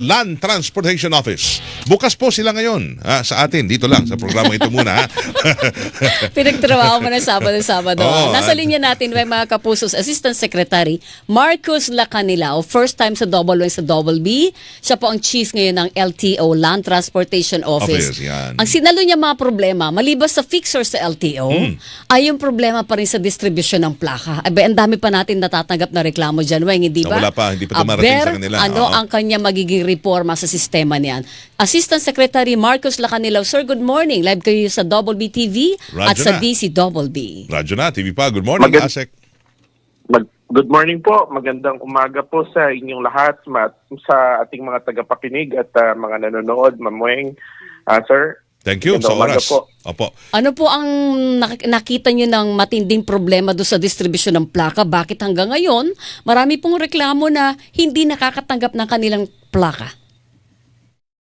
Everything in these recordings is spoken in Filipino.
Land Transportation Office. Bukas po sila ngayon ah, sa atin. Dito lang sa programa ito muna. ha. Pinagtrabaho mo ng Sabado-Sabado. Oo, Nasa linya natin may mga kapusos Assistant Secretary Marcos Lacanilao, first time sa Double sa Double B. Siya po ang chief ngayon ng LTO, Land Transportation Office. Office, yan. Ang sinalo niya mga problema, malibas sa fixer sa LTO, Hmm. ay yung problema pa rin sa distribution ng plaka. Abe, ang dami pa natin natatanggap na reklamo dyan, Weng, hindi ba? Na wala pa, hindi pa dumarating sa kanila. Ano Oo. ang kanya magiging reforma sa sistema niyan? Assistant Secretary Marcos Lacanilao, Sir, good morning. Live kayo sa Double B TV at Radyo sa na. DC Double B. Radyo na, TV pa. Good morning, Magand- Asek. Mag- Good morning po. Magandang umaga po sa inyong lahat, sa ating mga tagapakinig at ah, mga nanonood, Mamueng, ah, sir. Thank you sa oras. po. Opo. Ano po ang nak- nakita nyo ng matinding problema do sa distribution ng plaka? Bakit hanggang ngayon, marami pong reklamo na hindi nakakatanggap ng kanilang plaka?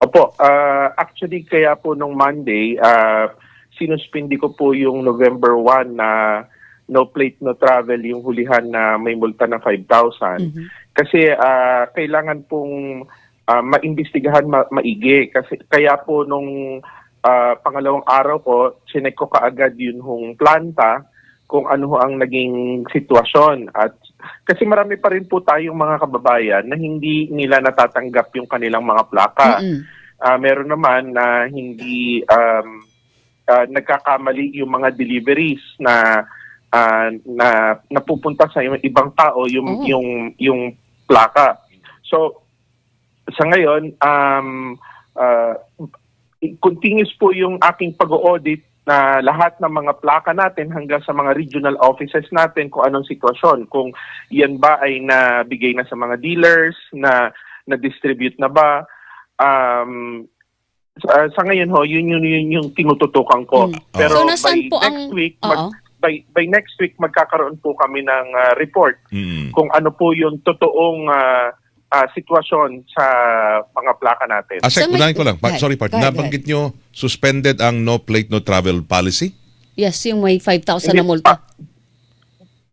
Opo, ah, actually kaya po nung Monday, ah, sinuspindi ko po yung November 1 na no plate, no travel, yung hulihan na may multa na 5,000. Kasi ah, kailangan pong ah, maimbestigahan ma- maigi. Kasi, kaya po nung ah, pangalawang araw ko, sinek ko kaagad yun hong planta kung ano ang naging sitwasyon. At kasi marami pa rin po tayong mga kababayan na hindi nila natatanggap yung kanilang mga plaka. Mm-mm. Ah, meron naman na hindi um, ah, nagkakamali yung mga deliveries na ah, na napupunta sa yung ibang tao yung Oh. yung yung plaka. So sa ngayon um ah, continuous po yung aking pag-audit na lahat ng mga plaka natin hanggang sa mga regional offices natin kung anong sitwasyon. Kung yan ba ay nabigay na sa mga dealers, na na-distribute na ba. Um, sa, sa ngayon ho, yun, yun, yun yung tinututukan ko. Mm. Pero So, by po next ang- week, mag, by, by next week magkakaroon po kami ng ah, report Mm. kung ano po yung totoong ah, ah, sitwasyon sa mga plaka natin. Asek, So, may- unahin ko lang. Pa- Go ahead. sorry, part. Go ahead, Nabanggit nyo, suspended ang no plate, no travel policy? Yes, yung may 5,000 na Hindi multa. pa.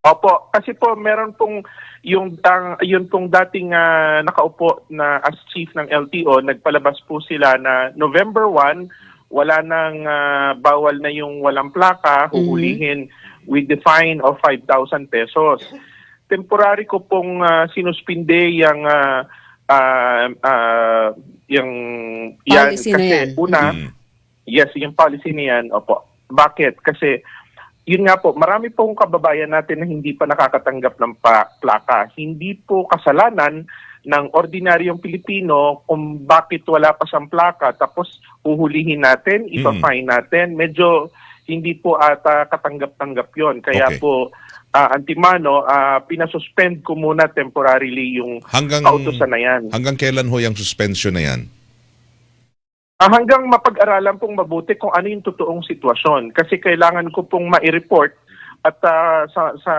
Opo, kasi po meron pong yung tang yun pong dating ah, nakaupo na as chief ng LTO, nagpalabas po sila na November 1 wala nang ah, bawal na yung walang plaka, huhulihin with the fine of 5,000 pesos. Temporary ko pong ah, sinuspinde yung ah, ah, ah, yung yan Policy na kasi yan. una Mm. Yes, yung policy niyan, opo. Bakit? Kasi yun nga po, marami pong kababayan natin na hindi pa nakakatanggap ng pa- plaka. Hindi po kasalanan ng ordinaryong Pilipino kung bakit wala pa siyang plaka tapos uhulihin natin, ipa-fine natin. Medyo hindi po ata katanggap-tanggap yon Kaya Okay. po, ah, antimano, ah, pinasuspend ko muna temporarily yung Hanggang, kautosan na yan. hanggang kailan ho yung suspension na yan? Ah, hanggang mapag-aralan pong mabuti kung ano yung totoong sitwasyon. Kasi kailangan ko pong ma-report at ah, sa, sa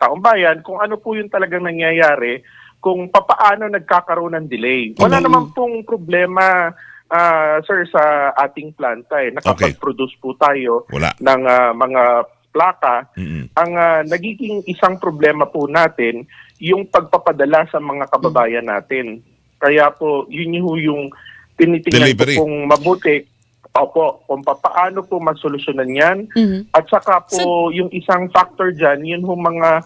taong bayan kung ano po yung talagang nangyayari, kung papaano nagkakaroon ng delay. Wala Mm. naman pong problema, ah, sir, sa ating planta. Eh. Nakapag-produce po tayo Wala. ng ah, mga plaka. Mm-mm. Ang ah, nagiging isang problema po natin, yung pagpapadala sa mga kababayan natin. Kaya po, yun yung, yung tinitingnan Delivery. ko pong mabuti. Opo, kung paano po masolusyonan yan. Mhm. At saka po, yung isang factor dyan, yun yung mga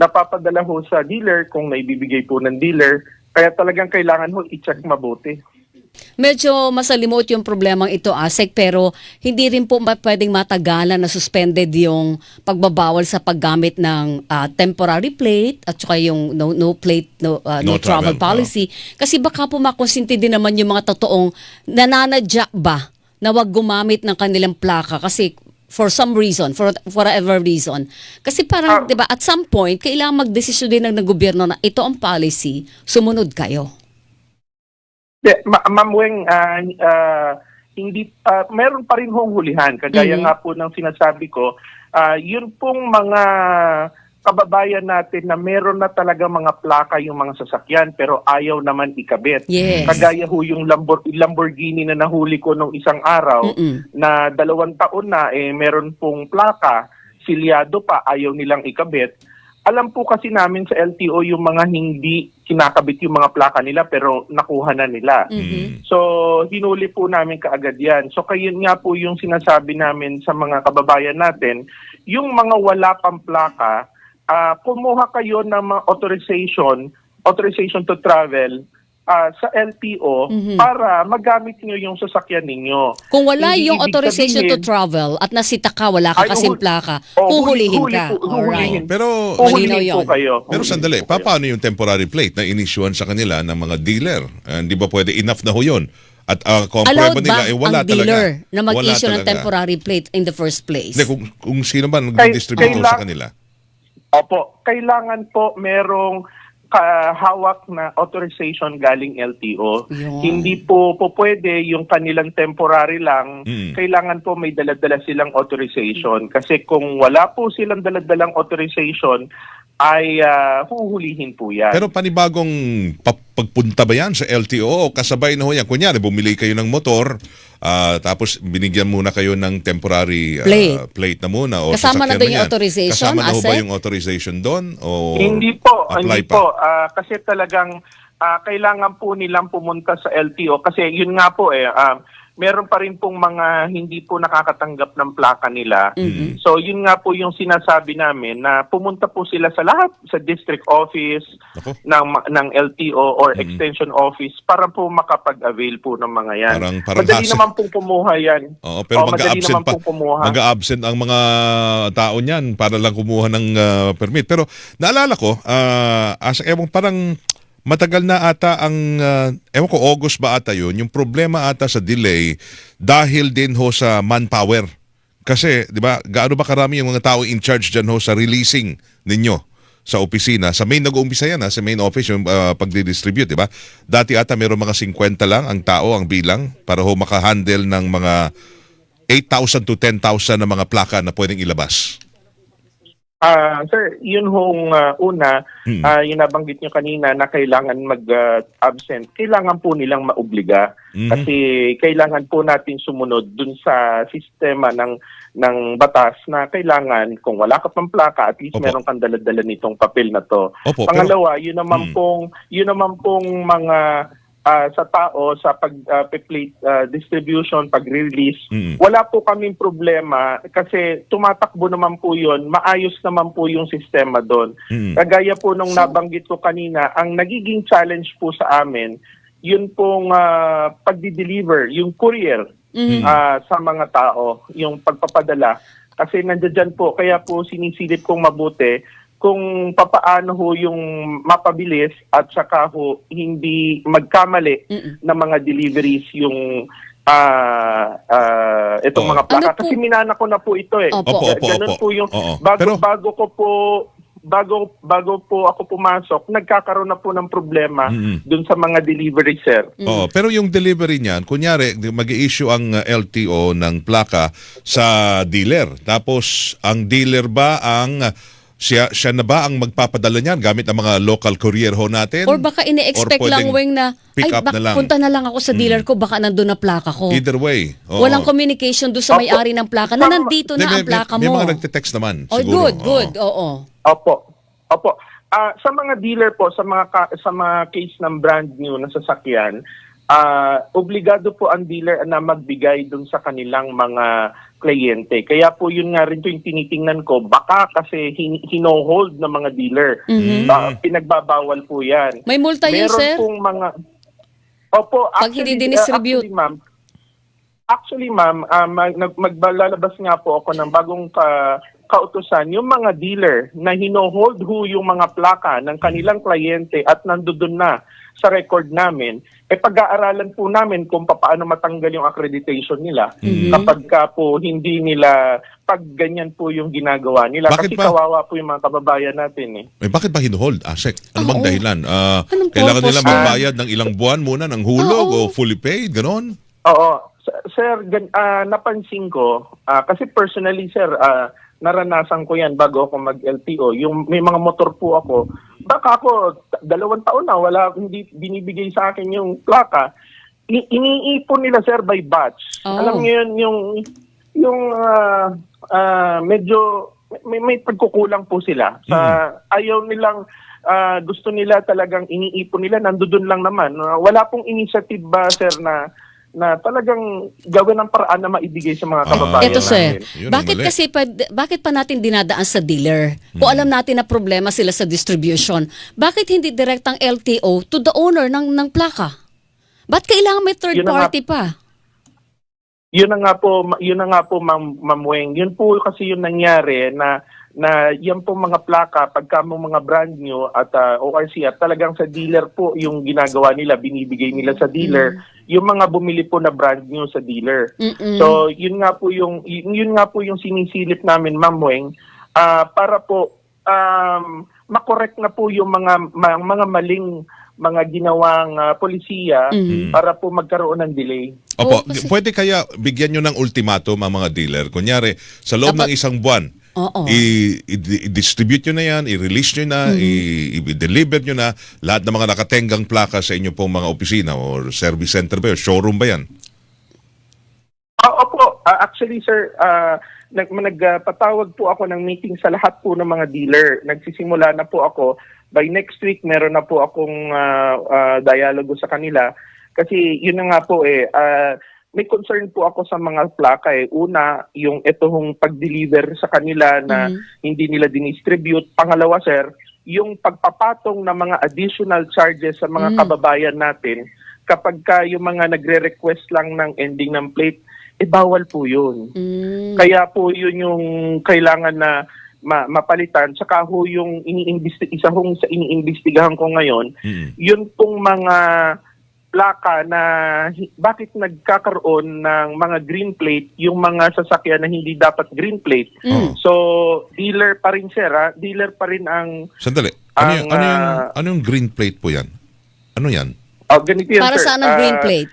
napapadala ho sa dealer, kung naibibigay po ng dealer. Kaya talagang kailangan ho i-check mabuti. Medyo masalimuot yung problemang ito, Asek, pero hindi rin po pwedeng matagalan na suspended yung pagbabawal sa paggamit ng ah, temporary plate at saka yung no, no plate, no, ah, no, No travel, travel, policy. Kasi baka po makonsinti din naman yung mga totoong nananadya ba na wag gumamit ng kanilang plaka kasi for some reason, for whatever reason. Kasi parang, Ah. 'di ba, at some point kailangan magdesisyon din ng, ng gobyerno na ito ang policy, sumunod kayo. Ma- Ma'am Weng, ah, ah, hindi, ah, meron pa rin hong hulihan. Kagaya Mhm. nga po ng sinasabi ko, ah, yun pong mga kababayan natin na meron na talaga mga plaka yung mga sasakyan pero ayaw naman ikabit. Yes. Kagaya ho yung Lambor- Lamborghini na nahuli ko nung isang araw Mm-mm. na dalawang taon na eh meron pong plaka, silyado pa, ayaw nilang ikabit. Alam po kasi namin sa LTO yung mga hindi kinakabit yung mga plaka nila pero nakuha na nila. Mhm. So, hinuli po namin kaagad yan. So, kayo nga po yung sinasabi namin sa mga kababayan natin, yung mga wala pang plaka, ah, kumuha kayo ng mga authorization, authorization to travel ah, sa LTO Mhm. para magamit nyo yung sasakyan ninyo. Kung wala Hindi yung authorization to sabihin- travel at nasita ka, wala ka kasing plaka, Oh, huhulihin huli- ka. huhulihin. Pero po kayo. Pero Huhulihin sandali, pa, paano yung temporary plate na inissuean sa kanila ng mga dealer? Hindi ba pwede enough na ho yun? At uh, kung ang Allowed prueba nila, ba eh, wala ang dealer talaga. na mag-issue ng temporary plate in the first place? Hindi, kung, kung sino ba nag-distribute sa kanila? Opo, kailangan po merong kahawak na authorization galing LTO. Yun. Hindi po po pwede yung kanilang temporary lang. Mm. Kailangan po may daladala silang authorization. Kasi kung wala po silang daladalang authorization, ay ah, huhulihin po yan. Pero panibagong pa- pagpunta ba yan sa LTO o kasabay na ho yan? Kunyari, bumili kayo ng motor, ah, tapos binigyan muna kayo ng temporary ah, Plate. plate na muna. O Kasama na doon yung authorization, Kasama na ho ba yung authorization doon? O Hindi po, apply hindi pa? po. Ah, kasi talagang ah, kailangan po nilang pumunta sa LTO kasi yun nga po eh ah, meron pa rin pong mga hindi po nakakatanggap ng plaka nila. Mhm. So yun nga po yung sinasabi namin na pumunta po sila sa lahat sa district office Ako, ng ng LTO or Mhm. extension office para po makapag-avail po ng mga yan. Parang- parang madali hassle. naman pong kumuha yan. Oo, pero Oo, madali mag-absent naman pa. pong kumuha. Mag-absent ang mga tao niyan para lang kumuha ng ah, permit. Pero naalala ko, ah, as ewan parang matagal na ata ang ah, ewan ko August ba ata 'yun, yung problema ata sa delay dahil din ho sa manpower. Kasi, 'di ba, gaano ba karami yung mga tao in charge diyan ho sa releasing ninyo sa opisina. Sa main nag-uumpisa yan ha, sa main office yung ah, pagdi-distribute, 'di ba? Dati ata meron mga 50 lang ang tao ang bilang para ho maka-handle ng mga 8,000 to 10,000 na mga plaka na pwedeng ilabas. Ah, sir, yun hong ah, una, Hmm. ah, yung nabanggit nyo kanina na kailangan mag-absent, kailangan po nilang maobliga. Mhm. Kasi kailangan po natin sumunod dun sa sistema ng ng batas na kailangan kung wala ka pang plaka, at least Opo. meron kang dala-dala nitong papel na to. Opo, pero Pangalawa, yun naman Hmm. pong yun naman pong mga ah, sa tao sa pag ah, plate ah, distribution, pag-release, Mm. wala po kaming problema kasi tumatakbo naman po yun, maayos naman po yung sistema doon. Mm. Kagaya po nung So- nabanggit ko kanina, ang nagiging challenge po sa amin, yun pong ah, pagdi-deliver, yung courier Mhm. ah, sa mga tao, yung pagpapadala. Kasi nandiyan po, kaya po sinisilip kong mabuti kung papaano ho yung mapabilis at saka ho hindi magkamali Mm-mm. ng mga deliveries yung ah ah, itong Oo. mga plaka. Ano po? Kasi minana ko na po ito eh. Opo. Opo, opo, Ganun opo. po yung Oo. bago Pero- bago ko po bago bago po ako pumasok, nagkakaroon na po ng problema Mm-mm. dun sa mga delivery sir. Oo, pero yung delivery niyan, kunyari mag-i-issue ang uh, LTO ng plaka sa dealer. Tapos ang dealer ba ang uh, siya siya na ba ang magpapadala niyan gamit ang mga local courier ho natin? Or baka ini-expect Or lang, Weng, na, pick ay, up bak- na lang." punta na lang ako sa dealer ko, baka nandun na plaka ko. Either way. Oo. Walang communication doon sa may-ari ng plaka na nandito Hindi, na may, ang plaka may, may mo. mga nagte-text naman Oh, siguro. good, good. Oo. Oo. Opo. Opo. Ah, sa mga dealer po, sa mga ka- sa mga case ng brand new na sasakyan, ah obligado po ang dealer na magbigay dun sa kanilang mga kliyente. Kaya po yun nga rin po yung tinitingnan ko, baka kasi hin- hino-hold ng mga dealer. Mhm. Ah, pinagbabawal po yan. May multa yun, Meron sir? pong mga... Opo, Pag hindi actually, dinistribute. uh, actually, ma'am, actually, ma'am, ah, mag, maglalabas nga po ako ng bagong ka, kautusan, yung mga dealer na hino-hold ho yung mga plaka ng kanilang kliyente at nandoon na sa record namin, eh pag-aaralan po namin kung paano matanggal yung accreditation nila Mhm. kapag ka po hindi nila, pag ganyan po yung ginagawa nila. Bakit Kasi ba? kawawa po yung mga kababayan natin eh. Eh, bakit ba hinuhold, Asek? Ano bang dahilan? Ah, Anong kailangan purpose nila magbayad ng ilang buwan muna ng hulog Oo. o fully paid, ganon? Oo. Sir, gan, ah, napansin ko, ah, kasi personally, sir, ah, naranasan ko yan bago ako mag-LTO. Yung may mga motor po ako, baka ako dalawang taon na wala hindi binibigay sa akin yung plaka. I- iniipon nila sir by batch. Oh. Alam niyo yun yung yung ah, ah, medyo may, may pagkukulang po sila. Sa ayaw nilang ah, gusto nila talagang iniipon nila nandoon lang naman. Ah, wala pong initiative ba sir na na talagang gawin ng paraan na maibigay sa mga Ah, kababayan Ito sir, namin. Yun ang bakit mali. kasi pad- bakit pa natin dinadaan sa dealer? Kung alam natin na problema sila sa distribution, bakit hindi direktang LTO to the owner ng ng plaka? Ba't kailangan may third Yun na nga- party pa? Yun na nga po, yun na nga po Ma'am, Ma'am Weng. Yun po kasi yung nangyari na na yan po mga plaka pagka mo mga brand new at ah, ORC at talagang sa dealer po yung ginagawa nila, binibigay nila sa dealer, yung mga bumili po na brand new sa dealer. Mm-mm. So, yun nga po yung yun, yun nga po yung sinisilip namin, Ma'am Weng, ah, para po um, makorek na po yung mga ma- mga maling mga ginawang ah, polisiya Mhm. para po magkaroon ng delay. Opo, Oo, kasi- pwede kaya bigyan nyo ng ultimatum ang mga dealer. Kunyari, sa loob ng Dapat- isang buwan, Oo. i- i- i-distribute nyo na yan, i-release nyo na, i- i-deliver nyo na lahat ng mga nakatenggang plaka sa inyo pong mga opisina or service center ba yun, showroom ba yan? Ah, opo, Ah, actually sir, ah, nag nagpatawag po ako ng meeting sa lahat po ng mga dealer. Nagsisimula na po ako. By next week meron na po akong ah, ah, dialogo sa kanila kasi yun na nga po eh ah, may concern po ako sa mga plaka eh. Una, yung ito hong pag-deliver sa kanila na Mhm. hindi nila dinistribute. Pangalawa, sir, yung pagpapatong ng mga additional charges sa mga Mm. kababayan natin kapag ka yung mga nagre-request lang ng ending ng plate, eh bawal po yun. Mm. Kaya po yun yung kailangan na ma- mapalitan. Saka ho yung iniimbesti isa hong sa iniimbestigahan ko ngayon, Mm. yun pong mga plaka na bakit nagkakaroon ng mga green plate yung mga sasakyan na hindi dapat green plate. Mm. So, dealer pa rin sir, ah. dealer pa rin ang Sandali, ano, yung, Ang, ano, yung, ah, ano yung green plate po yan? Ano yan? oh, ganito yan Para sir. saan ang green Ah, plate?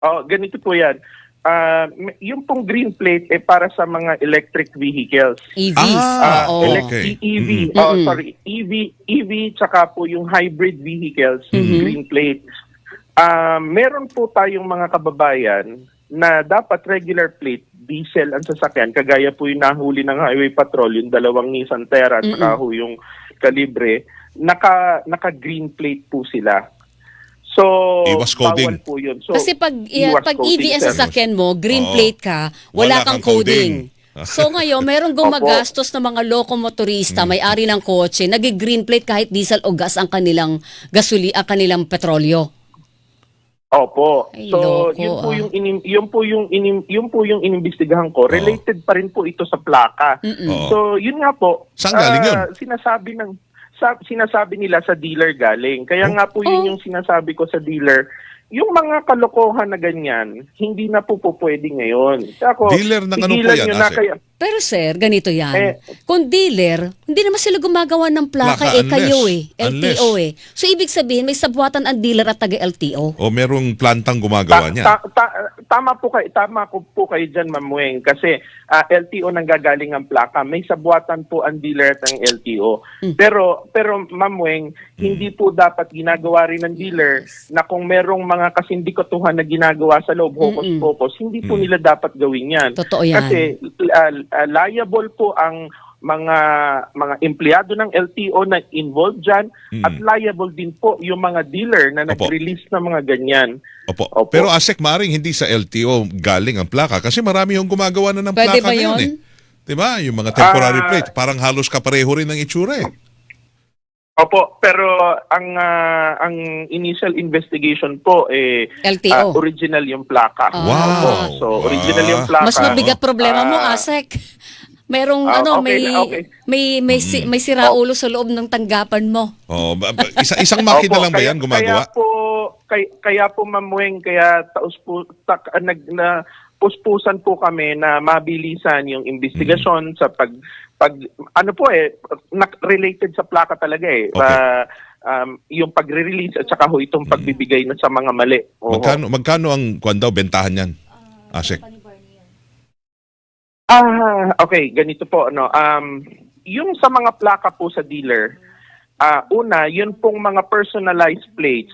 Oh, ganito po yan. Ah, m- yung pong green plate eh para sa mga electric vehicles. EVs. Ah, Oo. elec- okay. EV, Mm-mm. oh Mm-mm. sorry, EV, EV tsaka po yung hybrid vehicles, Mhm. green plate. Ah, meron po tayong mga kababayan na dapat regular plate, diesel ang sasakyan, kagaya po yung nahuli ng highway patrol, yung dalawang Nissan Terra at saka ho yung Calibre, naka, naka-green plate po sila. So, Iwas coding. bawal po yun. So, Kasi pag, iwas pag coding, EV ang sir. sasakyan mo, green Oo. plate ka, wala, Wala kang kang coding. coding. so ngayon, merong gumagastos ng mga lokomotorista, may-ari ng kotse, nag-green plate kahit diesel o gas ang kanilang gasoli, ang kanilang petrolyo. Opo. Ay, so, loko, yun po ah. yung inim, yun po yung inim, yun po yung inimbestigahan ko. Related pa rin po ito sa plaka. Mm-mm. Oo. So, yun nga po. Saan galing yun? ah, Sinasabi ng sa, sinasabi nila sa dealer galing. Kaya Oh. nga po yun Oh. yung sinasabi ko sa dealer. Yung mga kalokohan na ganyan, hindi na po po pwede ngayon. Ako, Dealer ng ano po tigilan yan, nyo na Ase? kaya, Pero sir, ganito yan. Eh, Kung dealer, hindi naman sila gumagawa ng plaka, Plaka, eh kayo unless- eh, LTO eh. So ibig sabihin, may sabwatan ang dealer at taga-LTO. O merong plantang gumagawa Ta- niya? ta- ta- tama po kayo, tama ko po kayo diyan Ma'am Weng kasi ah, LTO nang gagaling ang plaka. May sabuatan po ang dealer at ang LTO. Mm. Pero pero Ma'am Weng, hindi po dapat ginagawa rin ng dealer na kung merong mga kasindikatuhan na ginagawa sa loob Mm-mm. hocus-pocus, hindi po Mm. nila dapat gawin 'yan. Totoo yan. Kasi ah, ah, liable po ang mga mga empleyado ng LTO na involved dyan Mm. at liable din po yung mga dealer na Opo. nag-release ng mga ganyan. Opo. Opo. Pero ASEC, maring hindi sa LTO galing ang plaka kasi marami yung gumagawa na ng Pwede plaka ba ngayon yun? eh. Diba? Yung mga temporary Ah. plate, parang halos kapareho rin ng itsura eh. Opo, pero ang ah, ang initial investigation po eh ah, LTO. original yung plaka. Ah. Wow. Opo, so original yung plaka. Mas mabigat problema mo, Ah. Asek. Merong Ah, ano, okay may okay. may may si- may siraulo sa loob ng tanggapan mo. Oh, ba- ba- isa, isang makina Opo, lang ba kaya- yan gumagawa? Kaya po kay, kaya po Ma'am Weng, kaya taos po tak, ah, nag na puspusan po kami na mabilisan yung investigasyon sa pag pag ano po eh nak- related sa plaka talaga eh. Okay. Ah, um, yung pagre-release at saka ho itong pagbibigay na sa mga mali. Oo. Magkano, magkano ang kwan daw, bentahan yan? ASEC. Ah, okay, ganito po no. Um yung sa mga plaka po sa dealer, ah una, yun pong mga personalized plates.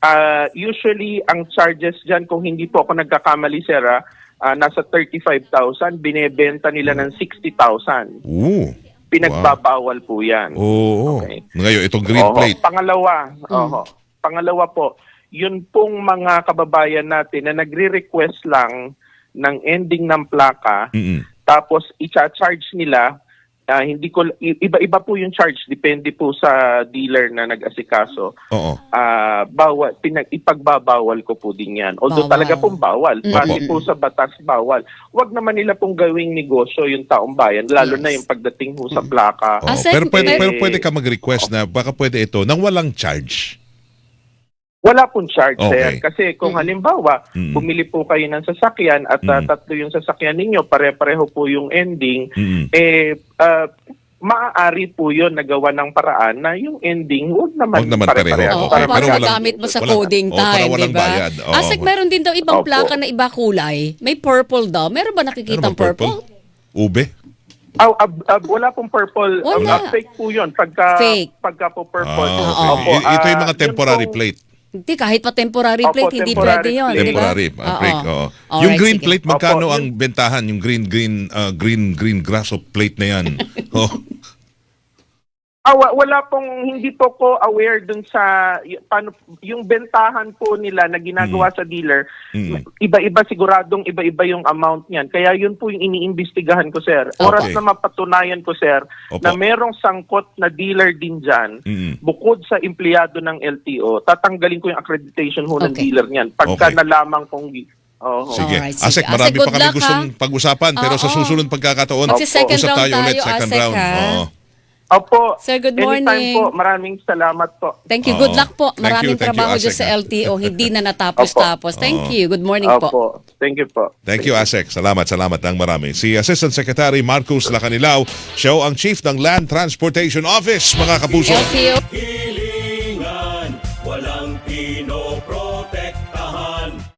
Ah, usually ang charges diyan kung hindi po ako nagkakamali sir, ah, ah, nasa 35,000, binebenta nila ng 60,000. Oo. Pinagbabawal po yan. Oo. Okay. Ngayon, itong green Oho. plate. Pangalawa, oho. Pangalawa po, yun pong mga kababayan natin na nagre-request lang ng ending ng plaka, Mm-mm. tapos i-charge nila, ah, hindi ko iba-iba po yung charge depende po sa dealer na nag-asikaso. Oo. Ah, bawal pinag ipagbabawal ko po din 'yan. Although Bawal. talaga pong bawal, Mm. base Opo. po sa batas bawal. Huwag naman nila pong gawing negosyo yung taong bayan lalo Yes. na yung pagdating ho sa plaka. Oo. Ah, sir, pero, pwede, eh, pero pwede ka mag-request na baka pwede ito nang walang charge. Wala pong charge, Okay. sir. Kasi kung halimbawa, Mm. bumili po kayo ng sasakyan at ah, Mm. tatlo yung sasakyan ninyo, pare-pareho po yung ending, Mm-mm. eh, ah, maaari po yun nagawa ng paraan na yung ending, huwag naman, Huwag naman pareho. pare-pareho. Oo, Okay, para walang- magamit mo sa walang- coding oo, para time, walang di ba? Oo. Asek, meron din daw ibang Opo. plaka na iba kulay. May purple daw. Meron ba nakikita Ano ba, purple? Ube? Ah, ah, ah, wala pong purple. Wala. ah, fake po yun. Pagka, Fake. Pagka po purple. Ah, okay. Opo, I- ito yung ah, mga yun temporary pong- plate. Hindi, kahit pa temporary Opo, plate, hindi temporary pwede yun. plate. di ba? Temporary uh, plate. oo. Alright, Yung green sige. plate, magkano Opo, ang bentahan? Yung green, green, uh, green, green grass plate na yan. oh. Ah, wa- wala pong, hindi po ko aware dun sa, y- paano, yung bentahan po nila na ginagawa sa dealer, Mm. iba-iba siguradong iba-iba yung amount niyan. Kaya yun po yung iniimbestigahan ko, sir. Oras Okay. na mapatunayan ko, sir, Opo. na merong sangkot na dealer din dyan, Mm. bukod sa empleyado ng LTO, tatanggalin ko yung accreditation ho ng Okay. dealer niyan. Pagka Okay. nalaman kong... Oh, Sige. Alright, sige. Asek, Asek, marami good pa kami luck, gustong ha? pag-usapan. Pero sa Oo. susunod pagkakataon, Magsi-second usap round tayo ulit. tayo, Second Asek, round. ha? Oo. Opo. Sir, good Anytime morning. po. Maraming salamat po. Thank you. Good Oo. luck po. Thank Maraming you, thank you, trabaho dyan Asek, sa? LTO. Hindi na natapos-tapos. Thank you. Good morning po. Opo. Thank you po. Thank you, Asek. Salamat, salamat ng marami. Si Assistant Secretary Marcos Lacanilao, siya ang Chief ng Land Transportation Office, mga kapuso. LTO.